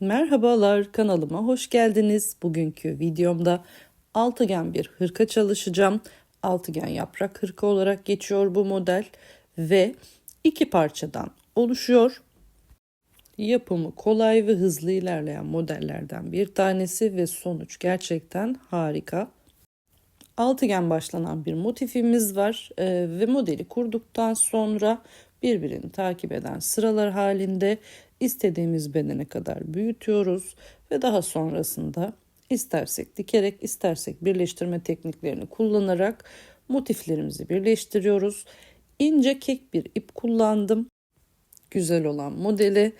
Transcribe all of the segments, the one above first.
Merhabalar kanalıma hoş geldiniz. Bugünkü videomda altıgen bir hırka çalışacağım. Altıgen yaprak hırka olarak geçiyor bu model ve iki parçadan oluşuyor. Yapımı kolay ve hızlı ilerleyen modellerden bir tanesi ve sonuç gerçekten harika. Altıgen başlanan bir motifimiz var ve modeli kurduktan sonra birbirini takip eden sıralar halinde istediğimiz bedene kadar büyütüyoruz ve daha sonrasında istersek dikerek istersek birleştirme tekniklerini kullanarak motiflerimizi birleştiriyoruz. İnce kek bir ip kullandım. Güzel olan modeli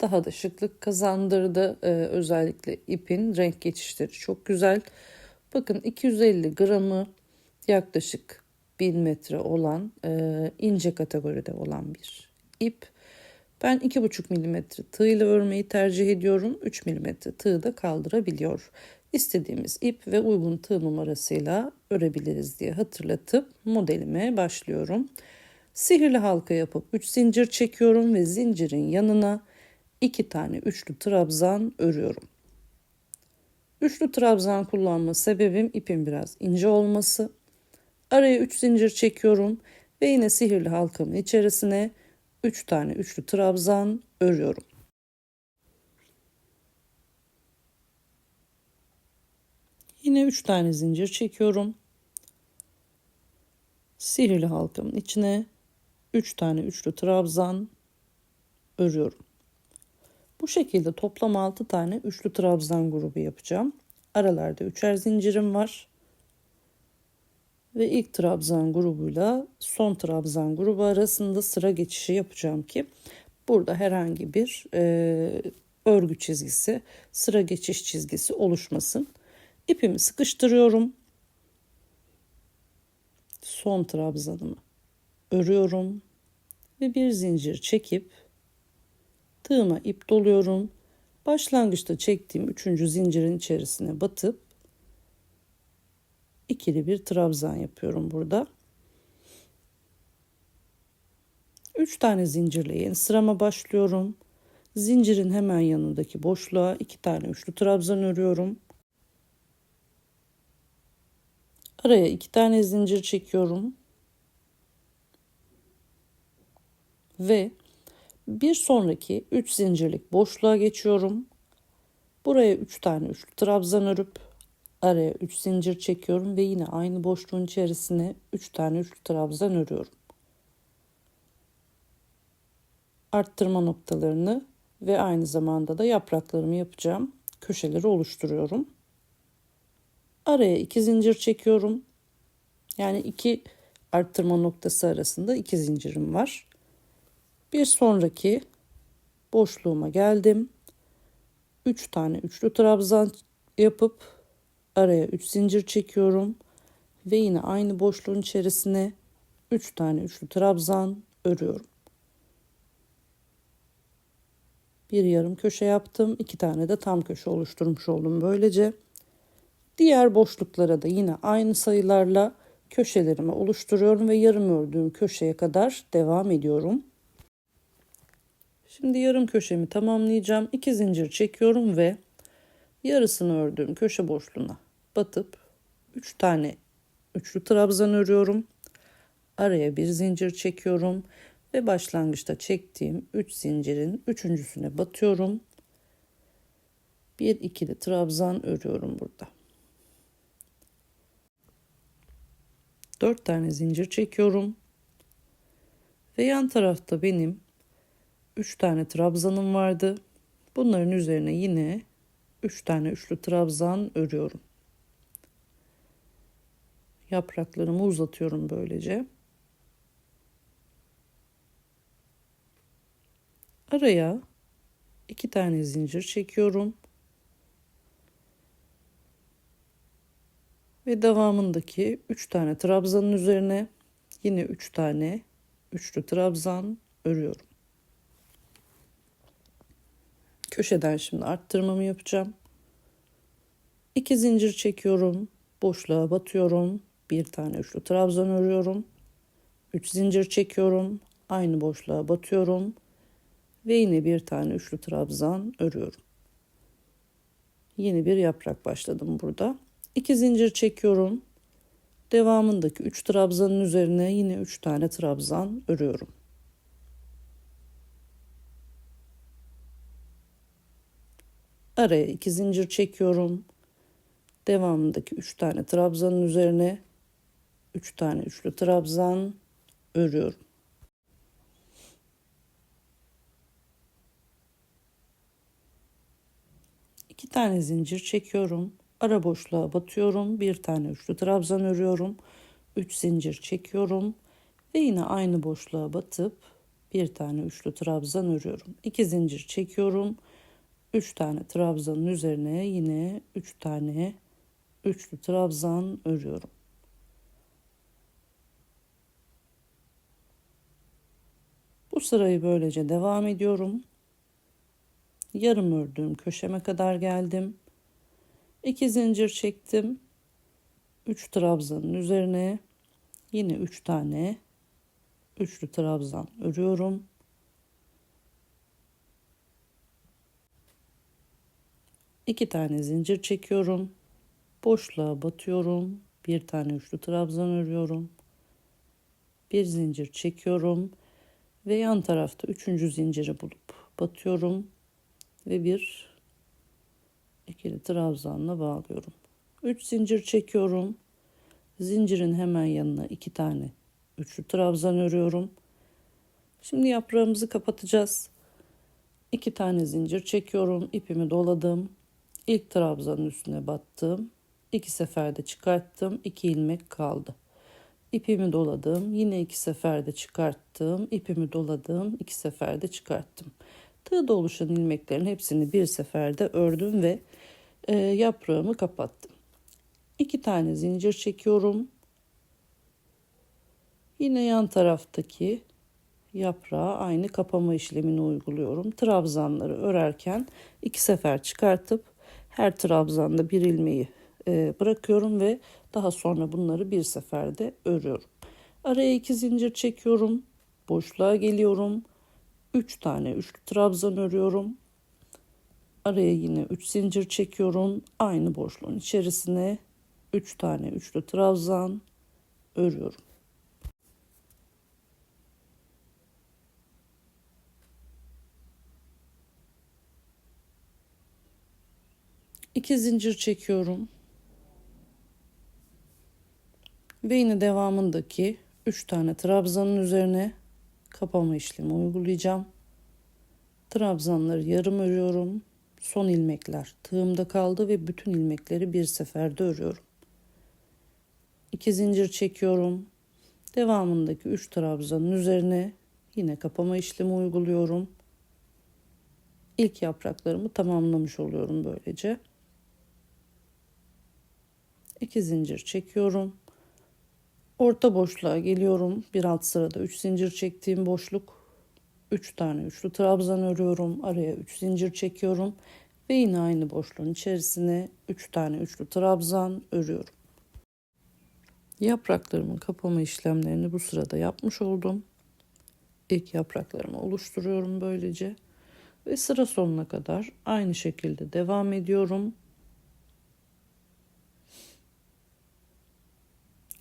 daha da şıklık kazandırdı. Ee, özellikle ipin renk geçişleri çok güzel. Bakın 250 gramı yaklaşık 1000 metre olan e, ince kategoride olan bir ip. Ben 2,5 mm tığ ile örmeyi tercih ediyorum. 3 mm tığ da kaldırabiliyor. İstediğimiz ip ve uygun tığ numarasıyla örebiliriz diye hatırlatıp modelime başlıyorum. Sihirli halka yapıp 3 zincir çekiyorum ve zincirin yanına 2 tane üçlü trabzan örüyorum. Üçlü trabzan kullanma sebebim ipin biraz ince olması. Araya 3 zincir çekiyorum ve yine sihirli halkamın içerisine 3 tane üçlü trabzan örüyorum. Yine 3 tane zincir çekiyorum. Sihirli halkamın içine 3 tane üçlü trabzan örüyorum. Bu şekilde toplam 6 tane üçlü trabzan grubu yapacağım. Aralarda üçer zincirim var. Ve ilk trabzan grubuyla son trabzan grubu arasında sıra geçişi yapacağım ki burada herhangi bir e, örgü çizgisi, sıra geçiş çizgisi oluşmasın. İpimi sıkıştırıyorum. Son trabzanımı örüyorum ve bir zincir çekip tığıma ip doluyorum. Başlangıçta çektiğim üçüncü zincirin içerisine batıp ikili bir trabzan yapıyorum burada. Üç tane zincirle yeni sırama başlıyorum. Zincirin hemen yanındaki boşluğa iki tane üçlü trabzan örüyorum. Araya iki tane zincir çekiyorum. Ve bir sonraki 3 zincirlik boşluğa geçiyorum. Buraya 3 tane üçlü trabzan örüp araya 3 zincir çekiyorum ve yine aynı boşluğun içerisine 3 tane üçlü trabzan örüyorum. Arttırma noktalarını ve aynı zamanda da yapraklarımı yapacağım köşeleri oluşturuyorum. Araya 2 zincir çekiyorum. Yani iki arttırma noktası arasında iki zincirim var. Bir sonraki boşluğuma geldim. 3 tane üçlü trabzan yapıp araya 3 zincir çekiyorum ve yine aynı boşluğun içerisine 3 tane üçlü trabzan örüyorum. Bir yarım köşe yaptım. iki tane de tam köşe oluşturmuş oldum böylece. Diğer boşluklara da yine aynı sayılarla köşelerimi oluşturuyorum ve yarım ördüğüm köşeye kadar devam ediyorum. Şimdi yarım köşemi tamamlayacağım. İki zincir çekiyorum ve yarısını ördüğüm köşe boşluğuna batıp 3 tane üçlü trabzan örüyorum. Araya bir zincir çekiyorum ve başlangıçta çektiğim 3 zincirin üçüncüsüne batıyorum. Bir ikili trabzan örüyorum burada. 4 tane zincir çekiyorum. Ve yan tarafta benim 3 tane trabzanım vardı. Bunların üzerine yine 3 tane üçlü trabzan örüyorum. Yapraklarımı uzatıyorum böylece. Araya iki tane zincir çekiyorum. Ve devamındaki 3 tane trabzanın üzerine yine 3 tane üçlü trabzan örüyorum. Köşeden şimdi arttırmamı yapacağım. 2 zincir çekiyorum. Boşluğa batıyorum. Bir tane üçlü trabzan örüyorum. 3 zincir çekiyorum. Aynı boşluğa batıyorum. Ve yine bir tane üçlü trabzan örüyorum. Yeni bir yaprak başladım burada. 2 zincir çekiyorum. Devamındaki 3 trabzanın üzerine yine 3 tane trabzan örüyorum. Araya 2 zincir çekiyorum. Devamındaki 3 tane trabzanın üzerine 3 tane üçlü trabzan örüyorum. İki tane zincir çekiyorum. Ara boşluğa batıyorum. Bir tane üçlü trabzan örüyorum. Üç zincir çekiyorum. Ve yine aynı boşluğa batıp bir tane üçlü trabzan örüyorum. İki zincir çekiyorum. Üç tane trabzanın üzerine yine üç tane üçlü trabzan örüyorum. Bu sırayı böylece devam ediyorum. Yarım ördüğüm köşeme kadar geldim. 2 zincir çektim. 3 trabzanın üzerine yine 3 tane üçlü trabzan örüyorum. İki tane zincir çekiyorum. Boşluğa batıyorum. Bir tane üçlü trabzan örüyorum. Bir zincir çekiyorum ve yan tarafta üçüncü zinciri bulup batıyorum ve bir ikili trabzanla bağlıyorum. 3 zincir çekiyorum. Zincirin hemen yanına iki tane üçlü trabzan örüyorum. Şimdi yaprağımızı kapatacağız. İki tane zincir çekiyorum. ipimi doladım. İlk trabzanın üstüne battım. İki seferde çıkarttım. iki ilmek kaldı. İpimi doladım. Yine iki seferde çıkarttım. ipimi doladım. iki seferde çıkarttım. Tığda oluşan ilmeklerin hepsini bir seferde ördüm ve e, yaprağımı kapattım. İki tane zincir çekiyorum. Yine yan taraftaki yaprağa aynı kapama işlemini uyguluyorum. Trabzanları örerken iki sefer çıkartıp her trabzanda bir ilmeği e, bırakıyorum ve daha sonra bunları bir seferde örüyorum. Araya iki zincir çekiyorum. Boşluğa geliyorum. 3 tane üçlü trabzan örüyorum. Araya yine 3 zincir çekiyorum. Aynı boşluğun içerisine 3 tane üçlü trabzan örüyorum. İki zincir çekiyorum. Ve yine devamındaki 3 tane trabzanın üzerine kapama işlemi uygulayacağım. Trabzanları yarım örüyorum. Son ilmekler tığımda kaldı ve bütün ilmekleri bir seferde örüyorum. 2 zincir çekiyorum. Devamındaki 3 trabzanın üzerine yine kapama işlemi uyguluyorum. İlk yapraklarımı tamamlamış oluyorum böylece. 2 zincir çekiyorum. Orta boşluğa geliyorum. Bir alt sırada 3 zincir çektiğim boşluk. 3 tane üçlü trabzan örüyorum. Araya 3 zincir çekiyorum. Ve yine aynı boşluğun içerisine 3 tane üçlü trabzan örüyorum. Yapraklarımın kapama işlemlerini bu sırada yapmış oldum. İlk yapraklarımı oluşturuyorum böylece. Ve sıra sonuna kadar aynı şekilde devam ediyorum.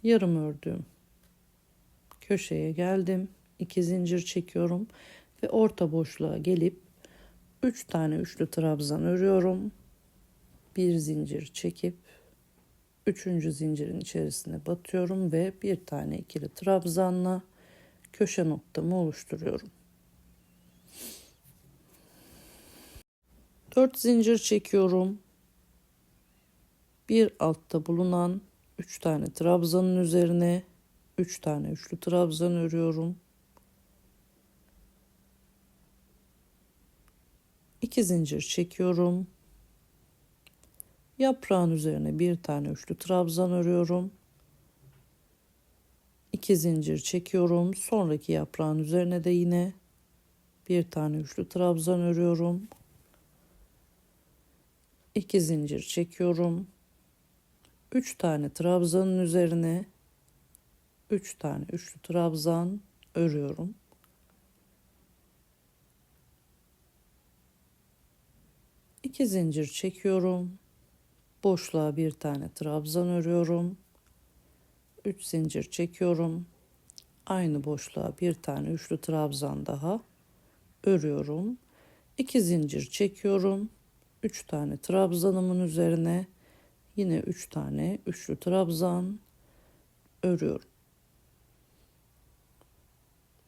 Yarım ördüğüm köşeye geldim. 2 zincir çekiyorum ve orta boşluğa gelip 3 tane üçlü trabzan örüyorum. Bir zincir çekip üçüncü zincirin içerisine batıyorum ve bir tane ikili trabzanla köşe noktamı oluşturuyorum. 4 zincir çekiyorum. Bir altta bulunan 3 tane trabzanın üzerine 3 tane üçlü trabzan örüyorum. 2 zincir çekiyorum. Yaprağın üzerine bir tane üçlü trabzan örüyorum. 2 zincir çekiyorum. Sonraki yaprağın üzerine de yine bir tane üçlü trabzan örüyorum. 2 zincir çekiyorum. 3 tane trabzanın üzerine 3 tane üçlü trabzan örüyorum. İki zincir çekiyorum. Boşluğa bir tane trabzan örüyorum. 3 zincir çekiyorum. Aynı boşluğa bir tane üçlü trabzan daha örüyorum. 2 zincir çekiyorum. 3 tane trabzanımın üzerine yine 3 tane üçlü trabzan örüyorum.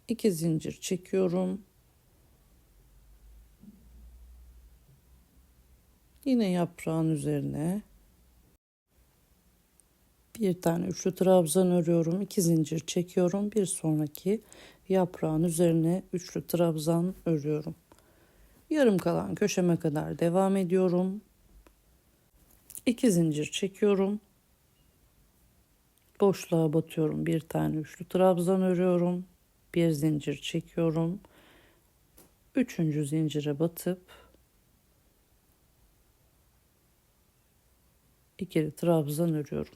2 zincir çekiyorum. Yine yaprağın üzerine bir tane üçlü trabzan örüyorum. 2 zincir çekiyorum. Bir sonraki yaprağın üzerine üçlü trabzan örüyorum. Yarım kalan köşeme kadar devam ediyorum. 2 zincir çekiyorum. Boşluğa batıyorum. Bir tane üçlü trabzan örüyorum. Bir zincir çekiyorum. Üçüncü zincire batıp ikili trabzan örüyorum.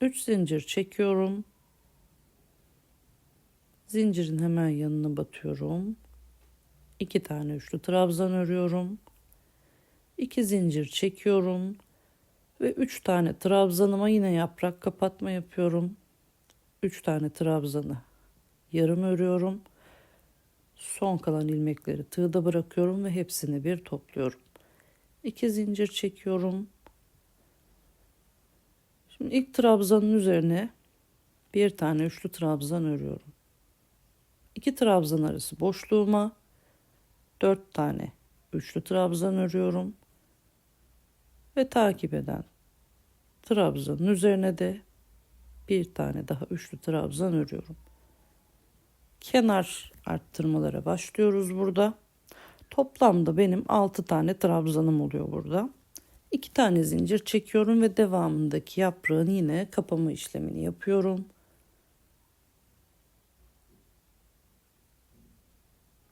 3 zincir çekiyorum. Zincirin hemen yanına batıyorum. 2 tane üçlü trabzan örüyorum. 2 zincir çekiyorum ve 3 tane trabzanıma yine yaprak kapatma yapıyorum. 3 tane trabzanı yarım örüyorum. Son kalan ilmekleri tığda bırakıyorum ve hepsini bir topluyorum. 2 zincir çekiyorum. Şimdi ilk trabzanın üzerine bir tane üçlü trabzan örüyorum. İki trabzan arası boşluğuma dört tane üçlü trabzan örüyorum ve takip eden trabzanın üzerine de bir tane daha üçlü trabzan örüyorum. Kenar arttırmalara başlıyoruz burada. Toplamda benim 6 tane trabzanım oluyor burada. 2 tane zincir çekiyorum ve devamındaki yaprağın yine kapama işlemini yapıyorum.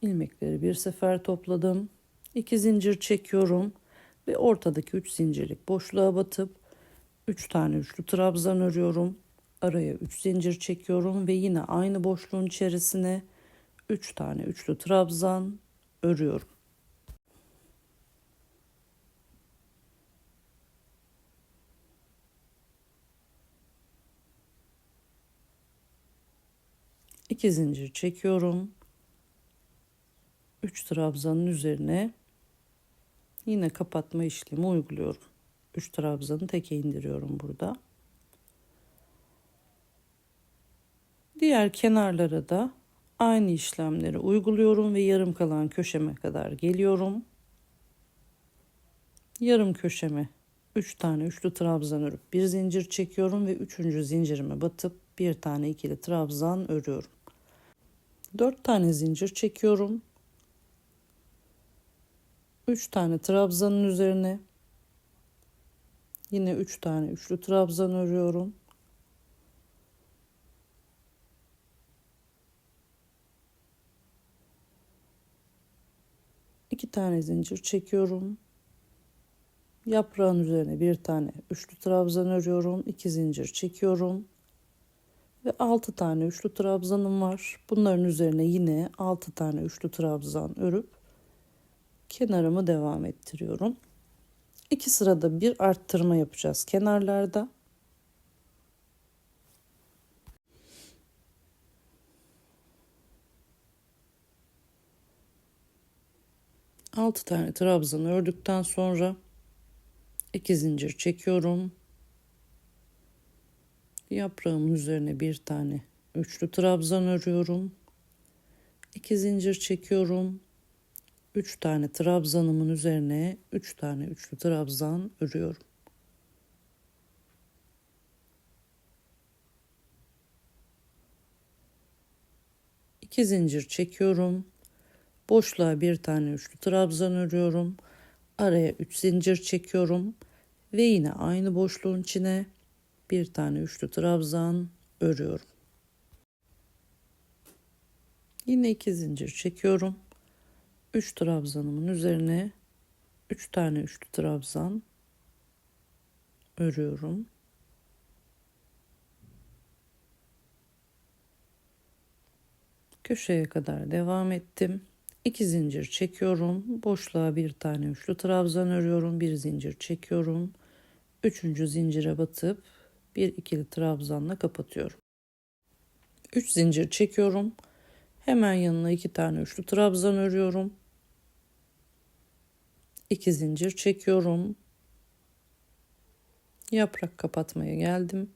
ilmekleri bir sefer topladım. 2 zincir çekiyorum ve ortadaki 3 zincirlik boşluğa batıp 3 tane üçlü trabzan örüyorum. Araya 3 zincir çekiyorum ve yine aynı boşluğun içerisine 3 tane üçlü trabzan örüyorum. İki zincir çekiyorum. 3 trabzanın üzerine yine kapatma işlemi uyguluyorum. 3 trabzanı teke indiriyorum burada. Diğer kenarlara da aynı işlemleri uyguluyorum ve yarım kalan köşeme kadar geliyorum. Yarım köşeme 3 tane üçlü trabzan örüp bir zincir çekiyorum ve 3. zincirime batıp bir tane ikili trabzan örüyorum. 4 tane zincir çekiyorum. 3 tane trabzanın üzerine yine 3 tane üçlü trabzan örüyorum. İki tane zincir çekiyorum. Yaprağın üzerine bir tane üçlü trabzan örüyorum. iki zincir çekiyorum. Ve altı tane üçlü trabzanım var. Bunların üzerine yine altı tane üçlü trabzan örüp kenarımı devam ettiriyorum. İki sırada bir arttırma yapacağız kenarlarda. Altı tane trabzan ördükten sonra iki zincir çekiyorum. Yaprağımın üzerine bir tane üçlü trabzan örüyorum. İki zincir çekiyorum. 3 tane trabzanımın üzerine 3 tane üçlü trabzan örüyorum. İki zincir çekiyorum. Boşluğa bir tane üçlü trabzan örüyorum. Araya 3 zincir çekiyorum ve yine aynı boşluğun içine bir tane üçlü trabzan örüyorum. Yine iki zincir çekiyorum. 3 trabzanımın üzerine 3 tane üçlü trabzan örüyorum. Köşeye kadar devam ettim. 2 zincir çekiyorum. Boşluğa bir tane üçlü trabzan örüyorum. Bir zincir çekiyorum. Üçüncü zincire batıp bir ikili trabzanla kapatıyorum. 3 zincir çekiyorum. Hemen yanına iki tane üçlü trabzan örüyorum. 2 zincir çekiyorum. Yaprak kapatmaya geldim.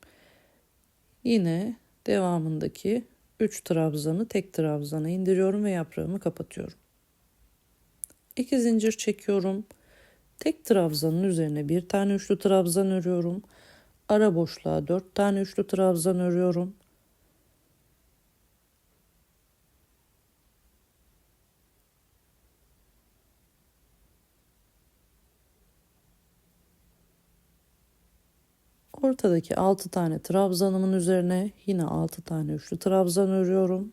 Yine devamındaki 3 trabzanı tek trabzana indiriyorum ve yaprağımı kapatıyorum. 2 zincir çekiyorum. Tek trabzanın üzerine bir tane üçlü trabzan örüyorum. Ara boşluğa 4 tane üçlü trabzan örüyorum. Ortadaki 6 tane trabzanımın üzerine yine 6 tane üçlü trabzan örüyorum.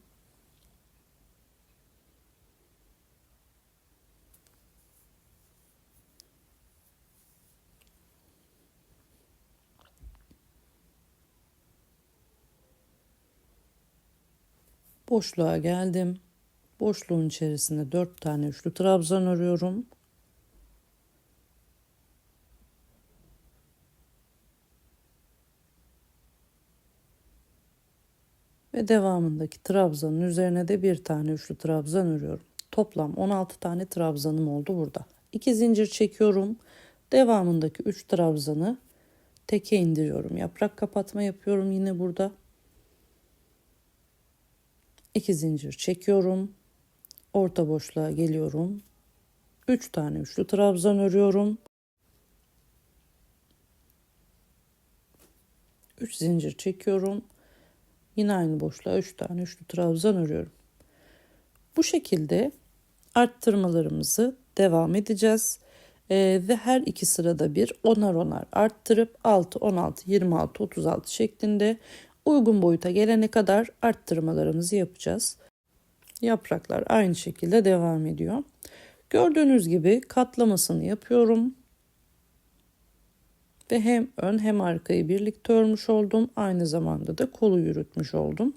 Boşluğa geldim. Boşluğun içerisinde 4 tane üçlü trabzan örüyorum. Ve devamındaki trabzanın üzerine de bir tane üçlü trabzan örüyorum. Toplam 16 tane trabzanım oldu burada. 2 zincir çekiyorum. Devamındaki 3 trabzanı teke indiriyorum. Yaprak kapatma yapıyorum yine burada. 2 zincir çekiyorum. Orta boşluğa geliyorum. 3 tane üçlü trabzan örüyorum. 3 zincir çekiyorum. Yine aynı boşluğa 3 tane üçlü trabzan örüyorum. Bu şekilde arttırmalarımızı devam edeceğiz. Ee, ve her iki sırada bir onar onar arttırıp 6, 16, 26, 36 şeklinde uygun boyuta gelene kadar arttırmalarımızı yapacağız. Yapraklar aynı şekilde devam ediyor. Gördüğünüz gibi katlamasını yapıyorum. Ve hem ön hem arkayı birlikte örmüş oldum. Aynı zamanda da kolu yürütmüş oldum.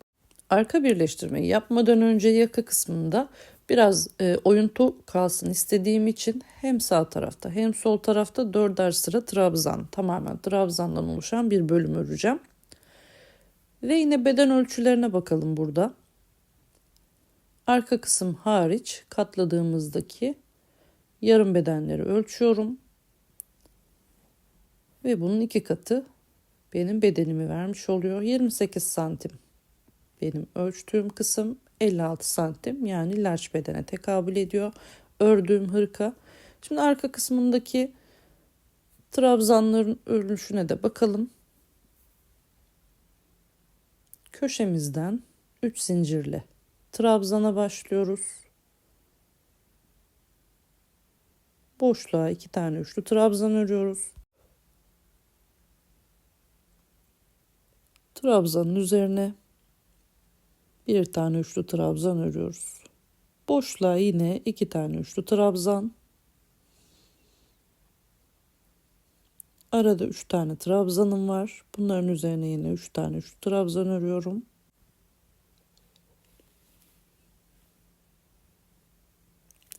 Arka birleştirmeyi yapmadan önce yaka kısmında biraz e, oyuntu kalsın istediğim için hem sağ tarafta hem sol tarafta dörder sıra trabzan tamamen trabzandan oluşan bir bölüm öreceğim. Ve yine beden ölçülerine bakalım burada. Arka kısım hariç katladığımızdaki yarım bedenleri ölçüyorum. Ve bunun iki katı benim bedenimi vermiş oluyor. 28 santim benim ölçtüğüm kısım 56 santim yani large bedene tekabül ediyor. Ördüğüm hırka. Şimdi arka kısmındaki trabzanların örülüşüne de bakalım. Köşemizden 3 zincirle trabzana başlıyoruz. Boşluğa 2 tane üçlü trabzan örüyoruz. Trabzanın üzerine bir tane üçlü trabzan örüyoruz. Boşluğa yine iki tane üçlü trabzan. Arada üç tane trabzanım var. Bunların üzerine yine üç tane üçlü trabzan örüyorum.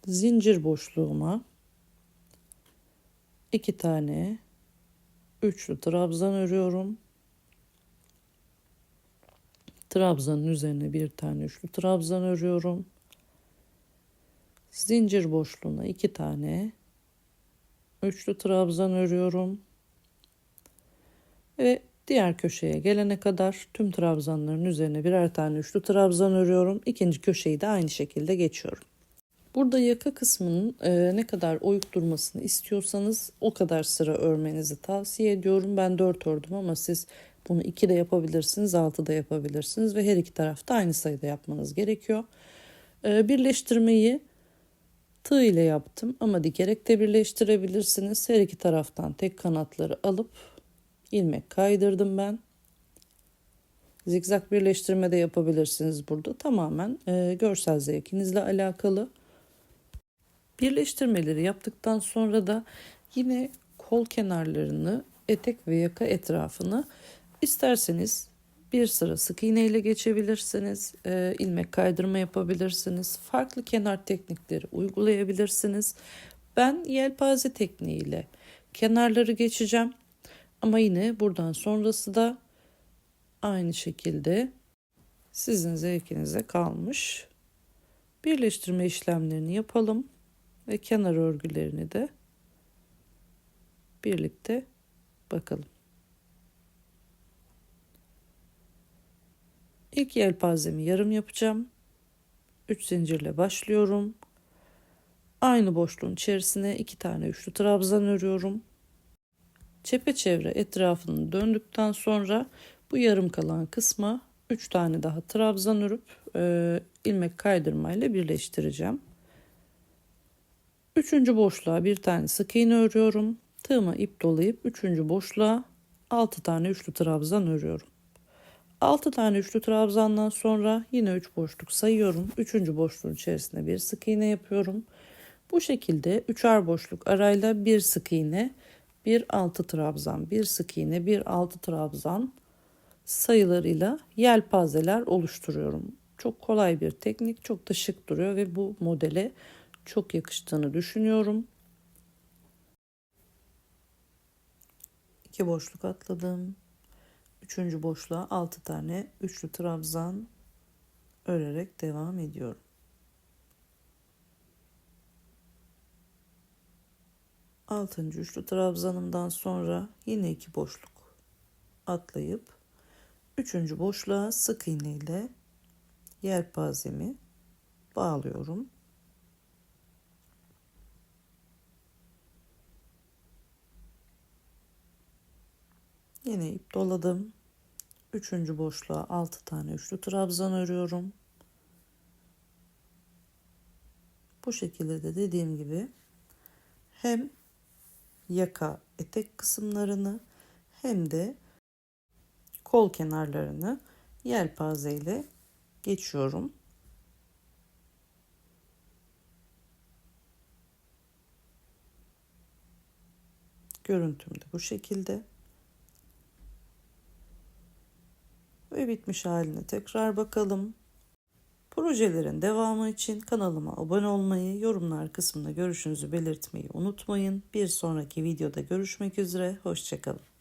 Zincir boşluğuma iki tane üçlü trabzan örüyorum. Trabzanın üzerine bir tane üçlü trabzan örüyorum. Zincir boşluğuna iki tane üçlü trabzan örüyorum. Ve diğer köşeye gelene kadar tüm trabzanların üzerine birer tane üçlü trabzan örüyorum. İkinci köşeyi de aynı şekilde geçiyorum. Burada yaka kısmının e, ne kadar oyuk durmasını istiyorsanız o kadar sıra örmenizi tavsiye ediyorum. Ben 4 ördüm ama siz bunu 2 de yapabilirsiniz, 6 da yapabilirsiniz ve her iki tarafta aynı sayıda yapmanız gerekiyor. E, birleştirmeyi tığ ile yaptım ama dikerek de birleştirebilirsiniz. Her iki taraftan tek kanatları alıp ilmek kaydırdım ben. Zikzak birleştirme de yapabilirsiniz burada. Tamamen e, görsel zevkinizle alakalı. Birleştirmeleri yaptıktan sonra da yine kol kenarlarını, etek ve yaka etrafını isterseniz Bir sıra sık iğne ile geçebilirsiniz. Ee, ilmek kaydırma yapabilirsiniz. Farklı kenar teknikleri uygulayabilirsiniz. Ben yelpaze tekniğiyle kenarları geçeceğim. Ama yine buradan sonrası da aynı şekilde sizin zevkinize kalmış. Birleştirme işlemlerini yapalım ve kenar örgülerini de birlikte bakalım. İlk yelpazemi yarım yapacağım. 3 zincirle başlıyorum. Aynı boşluğun içerisine iki tane üçlü trabzan örüyorum. Çepeçevre etrafını döndükten sonra bu yarım kalan kısma 3 tane daha trabzan örüp e, ilmek kaydırmayla birleştireceğim. Üçüncü boşluğa bir tane sık iğne örüyorum. Tığıma ip dolayıp üçüncü boşluğa 6 tane üçlü trabzan örüyorum. 6 tane üçlü trabzandan sonra yine 3 boşluk sayıyorum. Üçüncü boşluğun içerisine bir sık iğne yapıyorum. Bu şekilde üçer boşluk arayla bir sık iğne, bir altı trabzan, bir sık iğne, bir altı trabzan sayılarıyla yelpazeler oluşturuyorum. Çok kolay bir teknik, çok da şık duruyor ve bu modele çok yakıştığını düşünüyorum. İki boşluk atladım. Üçüncü boşluğa altı tane üçlü trabzan örerek devam ediyorum. Altıncı üçlü trabzanımdan sonra yine iki boşluk atlayıp üçüncü boşluğa sık iğne ile yelpazemi bağlıyorum. Yine ip doladım. Üçüncü boşluğa altı tane üçlü trabzan örüyorum. Bu şekilde de dediğim gibi hem yaka etek kısımlarını hem de kol kenarlarını yelpaze ile geçiyorum. Görüntüm de bu şekilde. Ve bitmiş haline tekrar bakalım. Projelerin devamı için kanalıma abone olmayı, yorumlar kısmında görüşünüzü belirtmeyi unutmayın. Bir sonraki videoda görüşmek üzere, hoşçakalın.